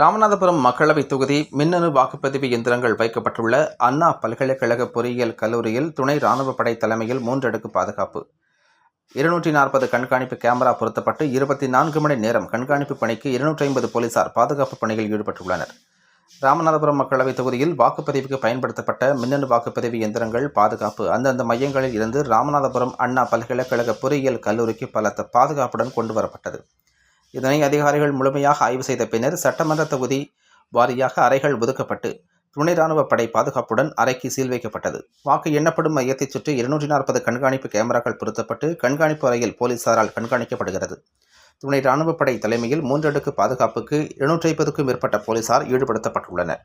ராமநாதபுரம் மக்களவைத் தொகுதி மின்னணு வாக்குப்பதிவு எந்திரங்கள் வைக்கப்பட்டுள்ள அண்ணா பல்கலைக்கழக பொறியியல் கல்லூரியில் துணை ராணுவப் படை தலைமையில் மூன்றடுக்கு பாதுகாப்பு. இருநூற்றி நாற்பது கண்காணிப்பு கேமரா பொருத்தப்பட்டு இருபத்தி நான்கு மணி நேரம் கண்காணிப்பு பணிக்கு இருநூற்றி ஐம்பது போலீசார் பாதுகாப்பு பணியில் ஈடுபட்டுள்ளனர். ராமநாதபுரம் மக்களவைத் தொகுதியில் வாக்குப்பதிவுக்கு பயன்படுத்தப்பட்ட மின்னணு வாக்குப்பதிவு எந்திரங்கள் பாதுகாப்பு அந்தந்த மையங்களில் இருந்து ராமநாதபுரம் அண்ணா பல்கலைக்கழக பொறியியல் கல்லூரிக்கு பலத்த பாதுகாப்புடன் கொண்டு வரப்பட்டது. இதனை அதிகாரிகள் முழுமையாக ஆய்வு செய்த பின்னர் சட்டமன்ற தொகுதி வாரியாக அறைகள் ஒதுக்கப்பட்டு துணை ராணுவ படை பாதுகாப்புடன் அறைக்கு சீல் வைக்கப்பட்டது. வாக்கு எண்ணப்படும் மையத்தைச் சுற்றி இருநூற்றி நாற்பது கண்காணிப்பு கேமராக்கள் பொருத்தப்பட்டு கண்காணிப்பு அறையில் போலீசாரால் கண்காணிக்கப்படுகிறது. துணை ராணுவ படை தலைமையில் மூன்றடுக்கு பாதுகாப்புக்கு எழுநூற்றி ஐம்பதுக்கும் மேற்பட்ட போலீசார் ஈடுபடுத்தப்பட்டுள்ளனர்.